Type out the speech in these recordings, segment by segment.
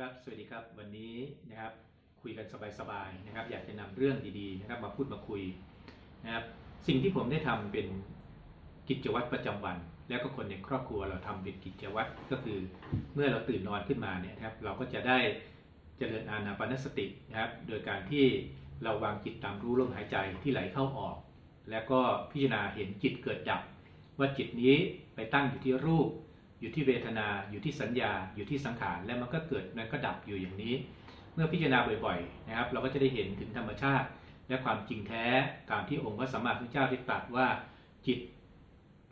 ครับสวัสดีครับวันนี้นะครับคุยกันสบายๆนะครับ อยากจะนำเรื่องดีๆนะครับ มาพูดมาคุยนะครับ สิ่งที่ผมได้ทำเป็นกิจวัตรประจำวัน แล้วก็คนในครอบครัวเราทำเป็นกิจวัตรก็คือ เมื่อเราตื่นนอนขึ้นมาเนี่ยครับ เราก็จะได้เจริญอานาปานสตินะครับ โดยการที่เราวางจิตตามรู้ลมหายใจที่ไหลเข้าออก แล้วก็พิจารณาเห็นจิตเกิดดับ ว่าจิตนี้ไปตั้งอยู่ที่รูป อยู่ที่เวทนา อยู่ที่สัญญา อยู่ที่สังขาร และมันก็เกิดมันก็ดับอยู่อย่างนี้ เมื่อพิจารณาบ่อยๆนะครับ เราก็จะได้เห็นถึงธรรมชาติ และความจริงแท้ตามที่องค์พระสัมมาสัมพุทธเจ้าได้ตรัสว่าจิต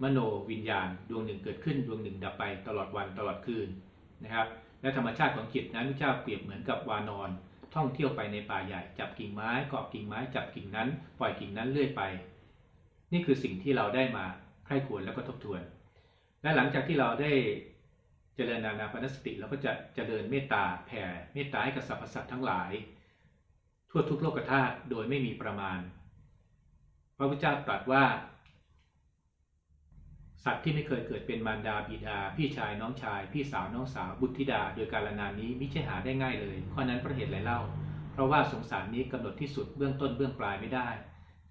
มโนวิญญาณ ดวงหนึ่งเกิดขึ้นดวงหนึ่งดับไปตลอดวันตลอดคืนนะครับ และธรรมชาติของจิตนั้นพระเจ้าเปรียบเหมือนกับวานอน ท่องเที่ยวไปในป่าใหญ่จับกิ่งไม้เกาะกิ่งไม้จับกิ่งนั้น ปล่อยกิ่งนั้นเรื่อยไป นี่คือสิ่งที่เราได้มาใคร่ควรแล้วก็ทบทวน และหลังจากที่เราได้เจริญนานาปานสติเราก็จะเจริญเมตตาแผ่เมตตาให้กับสรรพสัตว์ทั้งหลาย ทั่วทุกโลกธาตุโดยไม่มีประมาณ พระพุทธเจ้าตรัสว่า สัตว์ที่ไม่เคยเกิดเป็นมารดาบิดา พี่ชายน้องชาย พี่สาวน้องสาวบุตรธิดา โดยการนานนี้มิใช่หาได้ง่ายเลยข้อนั้นเพระเหตุไรเล่า เพราะว่าสงสารนี้กำหนดที่สุดเบื้องต้นเบื้องปลายไม่ได้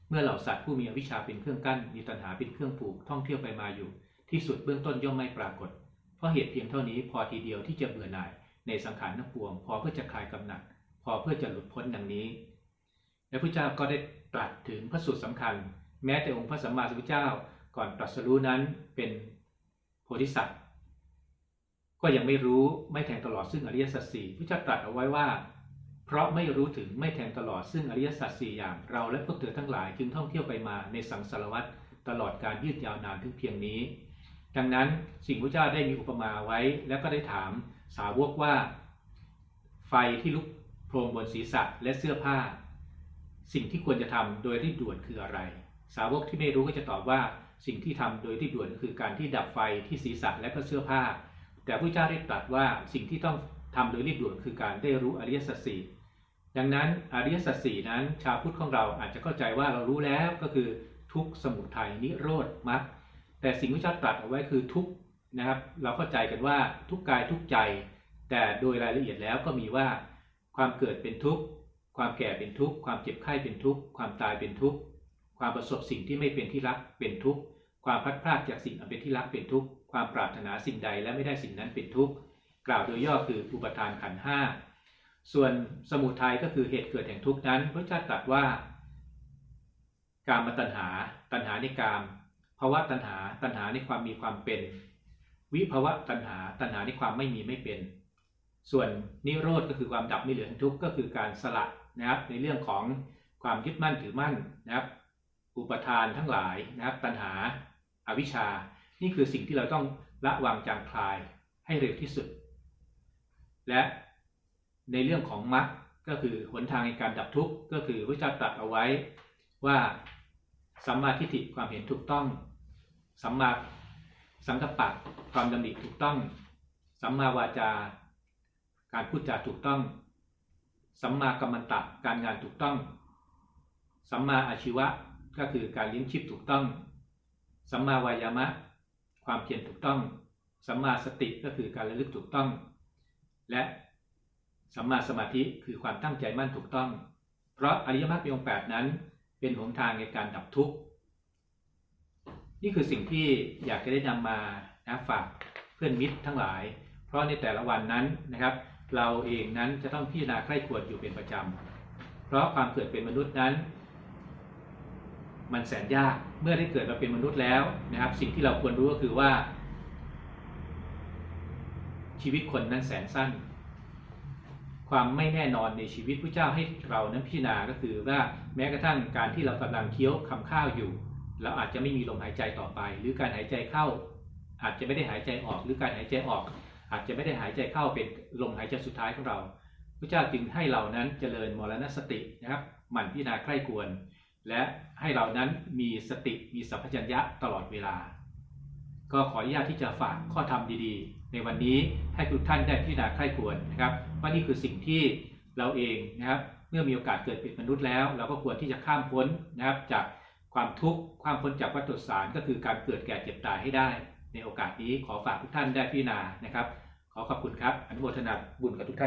เมื่อเหล่าสัตว์ผู้มีอวิชชาเป็นเครื่องกั้นมีตัณหาเป็นเครื่องผูกท่องเที่ยวไปมาอยู่ ที่สุดเบื้องต้นย่อมไม่ปรากฏ เพราะเหตุเพียงเท่านี้พอทีเดียวที่จะเบื่อหน่ายในสังขารทั้งปวง พอเพื่อจะคลายกำหนัด พอเพื่อจะหลุดพ้นดังนี้ และพระเจ้าก็ได้ตรัสถึงพระสูตรสำคัญ แม้แต่องค์พระสัมมาสัมพุทธเจ้าก่อนตรัสรู้นั้นเป็นโพธิสัตว์ก็ยังไม่รู้ไม่แทงตลอดซึ่งอริยสัจสี่พระเจ้าตรัสเอาไว้ว่า เพราะไม่รู้ถึงไม่แทงตลอดซึ่งอริยสัจสี่อย่างเราและพวกเธอทั้งหลายจึงท่องเที่ยวไปมาในสังสารวัฏตลอดการยืดยาวนานถึงเพียงนี้ ดังนั้นสิ่งพระเจ้าได้มีอุปมาไว้ แล้วก็ได้ถามสาวกว่า ไฟที่ลุกโพรงบนศีรษะและเสื้อผ้า สิ่งที่ควรจะทำโดยรีบด่วนคืออะไร สาวกที่ไม่รู้ก็จะตอบว่าสิ่งที่ทำโดยรีบด่วนคือการที่ดับไฟที่ศีรษะและก็เสื้อผ้า แต่พระเจ้าได้ตรัสว่าสิ่งที่ต้องทำโดยรีบด่วนคือการได้รู้อริยสัจสี่ดังนั้นอริยสัจสี่นั้นชาวพุทธของเราอาจจะเข้าใจว่าเรารู้แล้วก็คือทุกสมุทัยนิโรธมรรค แต่สิ่งที่พระเจ้าตรัสเอาไว้คือทุกนะครับ เราเข้าใจกันว่าทุกกายทุกใจ แต่โดยรายละเอียดแล้วก็มีว่าความเกิดเป็นทุกข์ ความแก่เป็นทุกข์ ความเจ็บไข้เป็นทุกข์ ความตายเป็นทุกข์ ความประสบสิ่งที่ไม่เป็นที่รักเป็นทุกข์ ความพัดพรากจากสิ่งอันเป็นที่รักเป็นทุกข์ ความปรารถนาสิ่งใดและไม่ได้สิ่งนั้นเป็นทุกข์ กล่าวโดยย่อคืออุปทานขันห้าส่วนสมุทัยก็คือเหตุเกิดแห่งทุกข์นั้น พระเจ้าตรัสว่าการมตัณหา ตัณหาในกาม ภาวะตัณหา ตัณหาในความมีความเป็น วิภาวะตัณหา ตัณหาในความไม่มีไม่เป็น ส่วนนิโรธก็คือความดับไม่เหลือแห่งทุกข์ก็คือการสละนะครับ ในเรื่องของความยึดมั่นถือมั่นนะครับ อุปทานทั้งหลายนะครับ ตัณหาอาวิชชา นี่คือสิ่งที่เราต้องละวางจางคลายให้เร็วที่สุด และในเรื่องของมรรคก็คือหนทางในการดับทุกข์ก็คือพระเจ้าตรัสเอาไว้ว่า สัมมาทิฏฐิความเห็นถูกต้อง สัมมาสังกัปปะความดำริถูกต้อง สัมมาวาจาการพูดจาถูกต้อง สัมมากัมมันตะการงานถูกต้อง สัมมาอาชีวะก็คือการเลี้ยงชีพถูกต้อง สัมมาวายามะ ความเพียรถูกต้อง สัมมาสติก็คือการระลึกถูกต้อง และสัมมาสมาธิคือความตั้งใจมั่นถูกต้อง เพราะอริยมรรคมีองค์แปดนั้น เป็นหนทางในการดับทุกข์ นี่คือสิ่งที่อยากจะได้นำมานะฝากเพื่อนมิตรทั้งหลาย เพราะในแต่ละวันนั้นนะครับ เราเองนั้นจะต้องพิจารณาใคร่ควรอยู่เป็นประจำ เพราะความเกิดเป็นมนุษย์นั้น มันแสนยากเมื่อได้เกิดมาเป็นมนุษย์แล้วนะครับ สิ่งที่เราควรรู้ก็คือว่า ชีวิตคนนั้นแสนสั้น ความไม่แน่นอนในชีวิตพระเจ้าให้เรานั้นพิจารณาก็คือว่าแม้กระทั่งการที่เรากำลังเคี้ยวคำข้าวอยู่เราอาจจะไม่มีลมหายใจต่อไป หรือการหายใจเข้า อาจจะไม่ได้หายใจออกหรือการหายใจออก อาจจะไม่ได้หายใจเข้าเป็นลมหายใจสุดท้ายของเราพระเจ้าจึงให้เรานั้นเจริญมรณสตินะครับหมั่นพิจารณาใคร่ควร และให้เรานั้นมีสติมีสัพพัญญะตลอดเวลา ก็ขออนุญาตที่จะฝากข้อธรรมดีๆ ในวันนี้ให้ทุกท่านได้พิจารณาใคร่ควรนะครับว่านี่คือสิ่งที่เราเองนะครับเมื่อมีโอกาสเกิดเป็นมนุษย์แล้ว เราก็ควรที่จะข้ามพ้นนะครับจากความทุกข์ข้ามพ้นจากวัฏสารก็คือการเกิดแก่เจ็บตายให้ได้ ในโอกาสนี้ขอฝากทุกท่านได้พิจารณานะครับ ขอขอบคุณครับอนุโมทนาบุญกับทุกท่าน